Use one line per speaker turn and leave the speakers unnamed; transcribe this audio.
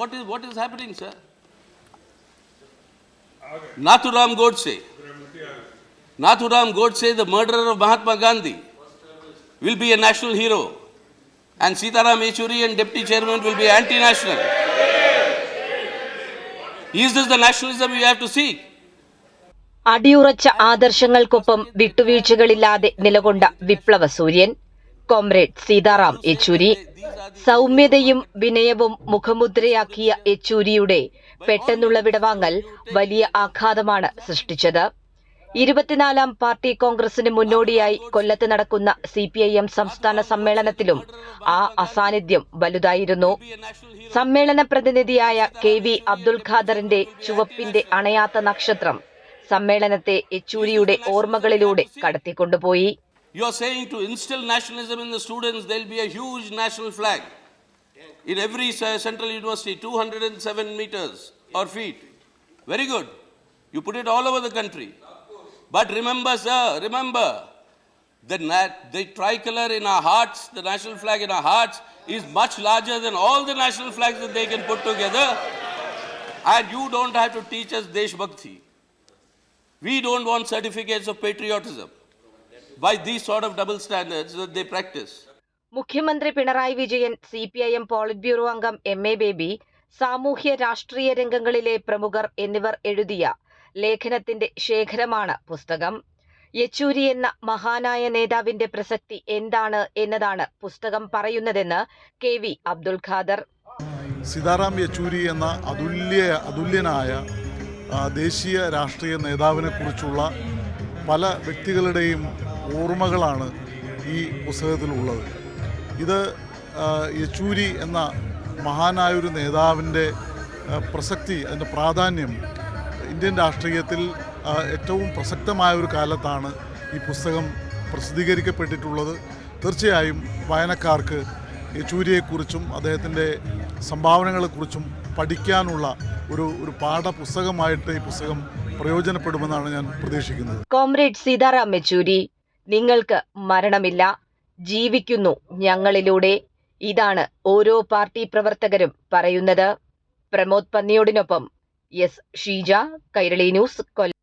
What is, what is happening, sir? Nathuram Godse. Nathuram Godse, the murderer of Mahatma Gandhi, will be a national hero. And Sitaram Yechuri and Deputy Chairman will be anti-national. Is this the nationalism we have to seek?
അടിയുറച്ച ആദർശങ്ങൾക്കൊപ്പം വിട്ടുവീഴ്ചകളില്ലാതെ നിലകൊണ്ട വിപ്ലവ സൂര്യൻ comrade Sitaram Yechury. സൗമ്യതയും വിനയവും മുഖമുദ്രയാക്കിയ യെച്ചൂരിയുടെ പെട്ടെന്നുള്ള വിടവാങ്ങൽ വലിയ ആഘാതമാണ് സൃഷ്ടിച്ചത്. ഇരുപത്തിനാലാം പാർട്ടി കോൺഗ്രസിന് മുന്നോടിയായി കൊല്ലത്ത് നടക്കുന്ന സി പി ഐ എം സംസ്ഥാന സമ്മേളനത്തിലും ആ അസാന്നിധ്യം വലുതായിരുന്നു. സമ്മേളന പ്രതിനിധിയായ കെ വി അബ്ദുൽ ഖാദറിന്റെ ചുവപ്പിന്റെ അണയാത്ത നക്ഷത്രം സമ്മേളനത്തെ യെച്ചൂരിയുടെ ഓർമ്മകളിലൂടെ കടത്തിക്കൊണ്ടുപോയി.
You are saying to instill nationalism in the students, there will be a huge national flag in every central university, 207 meters or feet. Very good. You put it all over the country. But remember, sir, remember, the, the tricolor in our hearts, the national flag in our hearts, is much larger than all the national flags that they can put together. And you don't have to teach us Desh Bhakti. We don't want certificates of patriotism by these sort of double standards that they practice.
മുഖ്യമന്ത്രി Pinarayi Vijayan C P I M polit bureau അംഗം M A Baby സാമൂഹ്യ രാഷ്ട്രീയ രംഗങ്ങളിലെ പ്രമുഖർ എന്നിവർ എഴുതിയ ലേഖനത്തിന്റെ ശേഖരമാണ് പുസ്തകം യെച്ചൂരി എന്ന മഹാനായ നേതാവിന്റെ പ്രസക്തി എന്താണ് എന്നതാണ് പുസ്തകം പറയുന്നതെന്ന് കെ വി അബ്ദുൽ ഖാദർ
സീതാറാം യെച്ചൂരി എന്ന അതുല്യ അതുല്യനായ ദേശീയ രാഷ്ട്രീയ നേതാവിനെക്കുറിച്ചുള്ള പല വ്യക്തികളുടെയും ഓർമ്മകളാണ് ഈ പുസ്തകത്തിലുള്ളത്. ഇത് യെച്ചൂരി എന്ന മഹാനായൊരു നേതാവിന്റെ പ്രസക്തി അതിന്റെ പ്രാധാന്യം ഇന്ത്യൻ രാഷ്ട്രീയത്തിൽ ഏറ്റവും പ്രസക്തമായ ഒരു കാലത്താണ് ഈ പുസ്തകം പ്രസിദ്ധീകരിക്കപ്പെട്ടിട്ടുള്ളത്. തീർച്ചയായും വായനക്കാർക്ക് യെച്ചൂരിയെക്കുറിച്ചും അദ്ദേഹത്തിന്റെ സംഭാവനകളെക്കുറിച്ചും പഠിക്കാനുള്ള ഒരു ഒരു പാഠപുസ്തകമായിട്ട് ഈ പുസ്തകം പ്രയോജനപ്പെടുമെന്നാണ് ഞാൻ പ്രതീക്ഷിക്കുന്നത്.
കോമ്രേഡ് സീതാറാം യെച്ചൂരി നിങ്ങൾക്ക് മരണമില്ല. ജീവിക്കുന്നു ഞങ്ങളിലൂടെ. ഇതാണ് ഓരോ പാർട്ടി പ്രവർത്തകരും പറയുന്നത്. Pramod പന്നിയോടിനൊപ്പം. S Sheeja Kairali news Kollam.